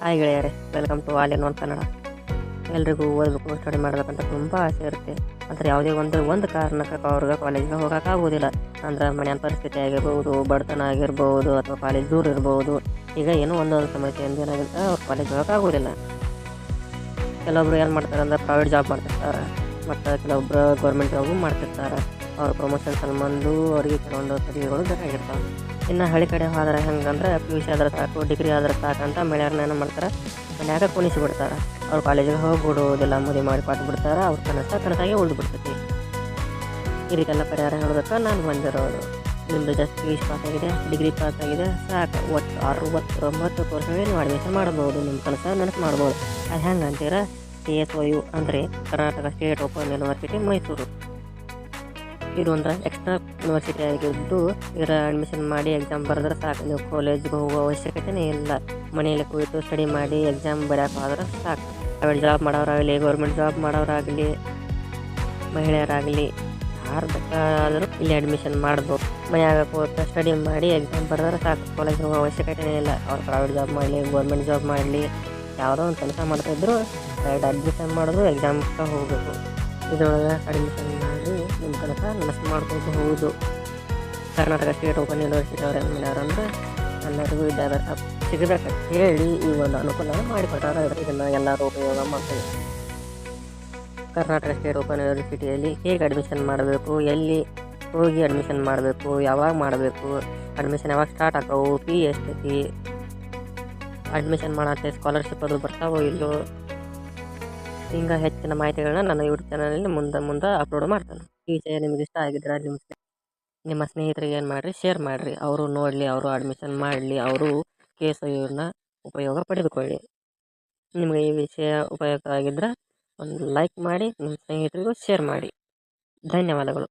Hi ಗೆಳೆಯರೆ welcome to all in one Kannada ಎಲ್ರಿಗೂ ಓದಬೇಕು ಸ್ಟಡಿ ಮಾಡಬೇಕಂತ ತುಂಬ ಆಸೆ ಇರುತ್ತೆ. ಆದರೆ ಯಾವುದೇ ಒಂದು ಒಂದು ಕಾರಣಕ್ಕೆ ಅವ್ರಿಗೆ ಕಾಲೇಜ್ಗೆ ಹೋಗೋಕ್ಕಾಗೋದಿಲ್ಲ ಅಂದ್ರೆ ಮನೆಯ ಪರಿಸ್ಥಿತಿ ಆಗಿರ್ಬೋದು, ಬಡತನ ಆಗಿರ್ಬೋದು, ಅಥವಾ ಕಾಲೇಜ್ ದೂರ ಇರ್ಬೋದು. ಈಗ ಏನೋ ಒಂದೊಂದು ಸಮಸ್ಯೆಯಿಂದ ಏನಾಗುತ್ತೆ ಅವ್ರು ಕಾಲೇಜ್ ಹೋಗೋಕ್ಕಾಗೋದಿಲ್ಲ ಕೆಲವೊಬ್ರು ಏನು ಮಾಡ್ತಾರೆ ಅಂದ್ರೆ ಪ್ರೈವೇಟ್ ಜಾಬ್ ಮಾಡ್ತಿರ್ತಾರೆ. ಮತ್ತು ಕೆಲವೊಬ್ರು ಗೌರ್ಮೆಂಟ್ ಜಾಬು ಮಾಡ್ತಿರ್ತಾರೆ. ಅವ್ರ ಪ್ರಮೋಷನ್ ಸಂಬಂಧ ಅವರಿಗೆ ಕೆಲವೊಂದು ಸರಿಗಳು ಬೇಕಾಗಿರ್ತಾವೆ. ಇನ್ನು ಹಳ್ಳಿ ಕಡೆ ಹೋದ್ರೆ ಹೆಂಗಂದ್ರೆ ಪಿ ಯು ಸಿ ಆದ್ರೆ ಸಾಕು ಡಿಗ್ರಿ ಆದ್ರೆ ಸಾಕು ಅಂತ ಮನೆಯವ್ರನ್ನ ಏನು ಮಾಡ್ತಾರೆ? ಮನ್ಯಾಗ ಕುಣಿಸಿ ಬಿಡ್ತಾರೆ. ಅವ್ರು ಕಾಲೇಜಿಗೆ ಹೋಗ್ಬಿಡೋದಿಲ್ಲ ಮದುವೆ ಮಾಡಿ ಕೊಟ್ಟು ಬಿಡ್ತಾರೆ, ಅವ್ರ ಕನಸ ಕನಸಾಗಿ ಉಳಿದು ಈ ರೀತಿ ಎಲ್ಲ ಪರಿಹಾರ ಹೇಳೋದಕ್ಕೆ ನಾನು ಬಂದಿರೋದು. ನಿಮ್ಮದು just P U C pass ಆಗಿದೆ ಡಿಗ್ರಿ ಪಾಸ್ ಆಗಿದೆ, ಸಾಕು. ಒಟ್ಟು ಅರವತ್ತೊಂಬತ್ತು ಒಂಬತ್ತು ನೀವು ಅಡ್ಮಿಷನ್ ಮಾಡ್ಬೋದು. ನಿಮ್ಮ ಕನಸ ನನಸು ಮಾಡ್ಬೋದು. ಅದು ಹೆಂಗೆ ಅಂತೀರ ಸಿ ಎಸ್ ಒ ಯು ಅಂದರೆ Karnataka state open university Mysuru ಇದೊಂದು ಎಕ್ಸ್ಟ್ರಾ ಯೂನಿವರ್ಸಿಟಿ ಆಗಿದ್ದು ಇದರ ಅಡ್ಮಿಷನ್ ಮಾಡಿ ಎಕ್ಸಾಮ್ ಬರೆದ್ರೆ ಸಾಕು. ನೀವು ಕಾಲೇಜ್ಗೆ ಹೋಗೋ ಅವಶ್ಯಕತೆನೇ ಇಲ್ಲ. ಮನೆಯಲ್ಲಿ ಕುಳಿತು ಸ್ಟಡಿ ಮಾಡಿ ಎಕ್ಸಾಮ್ ಬರೆಯೋಕೆ ಹೋದ್ರೆ ಸಾಕು. ಪ್ರೈವೇಟ್ ಜಾಬ್ ಮಾಡೋರಾಗಲಿ ಗೌರ್ಮೆಂಟ್ ಜಾಬ್ ಮಾಡೋರಾಗಲಿ, ಮಹಿಳೆಯರಾಗಲಿ, ಯಾರು ಬೇಕಾದರೂ ಇಲ್ಲಿ ಅಡ್ಮಿಷನ್ ಮಾಡ್ಬೋದು. ಮನೆಯಾಗ ಕೂತು ಸ್ಟಡಿ ಮಾಡಿ ಎಕ್ಸಾಮ್ ಬರೆದ್ರೆ ಸಾಕು. ಕಾಲೇಜ್ ಹೋಗೋ ಅವಶ್ಯಕತೆನೇ ಇಲ್ಲ. ಅವ್ರು ಪ್ರೈವೇಟ್ ಜಾಬ್ ಮಾಡಲಿ ಗೌರ್ಮೆಂಟ್ ಜಾಬ್ ಮಾಡಲಿ, ಯಾವುದೋ ಒಂದು ಕೆಲಸ ಮಾಡ್ತಾಯಿದ್ರು ಡೈರೆಕ್ಟ್ ಅಡ್ಮಿಷನ್ ಮಾಡಿದ್ರು ಎಕ್ಸಾಮ್ಗೆ ಹೋಗಬೇಕು. ಇದರೊಳಗೆ ಅಡ್ಮಿಷನ್ ಮಾಡಿ ನಿಮ್ಮ ನೆನಪು ಮಾಡ್ಕೊಳ್ತಾ ಹೋಗುದು ಕರ್ನಾಟಕ ಸ್ಟೇಟ್ ಓಪನ್ ಯೂನಿವರ್ಸಿಟಿ ಅವ್ರು ಏನು ಮಾಡ್ಯಾರ ಅಂದ್ರೆ ಎಲ್ಲರಿಗೂ ವಿದ್ಯಾಭ್ಯಾಸ ಸಿಗಬೇಕಂತ ಹೇಳಿ ಈ ಒಂದು ಅನುಕೂಲ ಮಾಡಿಕೊಟ್ಟಾರ ಇದನ್ನು ಎಲ್ಲರೂ ಉಪಯೋಗ ಮಾಡ್ತೀವಿ. ಕರ್ನಾಟಕ ಸ್ಟೇಟ್ ಓಪನ್ ಯೂನಿವರ್ಸಿಟಿಯಲ್ಲಿ ಹೇಗೆ ಅಡ್ಮಿಷನ್ ಮಾಡಬೇಕು, ಎಲ್ಲಿ ಹೋಗಿ ಅಡ್ಮಿಷನ್ ಮಾಡಬೇಕು, ಯಾವಾಗ ಮಾಡಬೇಕು ಅಡ್ಮಿಷನ್ ಯಾವಾಗ ಸ್ಟಾರ್ಟ್ ಆಕವು ಫೀ ಎಷ್ಟೈತಿ ಅಡ್ಮಿಷನ್ ಮಾಡೋಂಥ ಸ್ಕಾಲರ್ಶಿಪ್ ಅದು ಬರ್ತಾವೋ ಇಲ್ಲೋ ಹಿಂಗೆ ಹೆಚ್ಚಿನ ಮಾಹಿತಿಗಳನ್ನ ನನ್ನ ಯೂಟ್ಯೂಬ್ ಚಾನಲಲ್ಲಿ ಮುಂದೆ ಮುಂದೆ ಅಪ್ಲೋಡ್ ಮಾಡ್ತಾನೆ. ಈ ವಿಷಯ ನಿಮ್ಗೆ ಇಷ್ಟ ಆಗಿದ್ರೆ ನಿಮ್ಮ ನಿಮ್ಮ ಸ್ನೇಹಿತರಿಗೆ ಏನು ಮಾಡಿರಿ ಶೇರ್ ಮಾಡಿರಿ. ಅವರು ನೋಡಲಿ, ಅವರು ಅಡ್ಮಿಷನ್ ಮಾಡಲಿ, ಅವರು ಕೆ ಎಸ್ ಐನ ಉಪಯೋಗ ಪಡೆದುಕೊಳ್ಳಿ. ನಿಮಗೆ ಈ ವಿಷಯ ಉಪಯುಕ್ತ ಆಗಿದ್ರೆ ಒಂದು ಲೈಕ್ ಮಾಡಿ ನಿಮ್ಮ ಸ್ನೇಹಿತರಿಗೂ ಶೇರ್ ಮಾಡಿ. ಧನ್ಯವಾದಗಳು.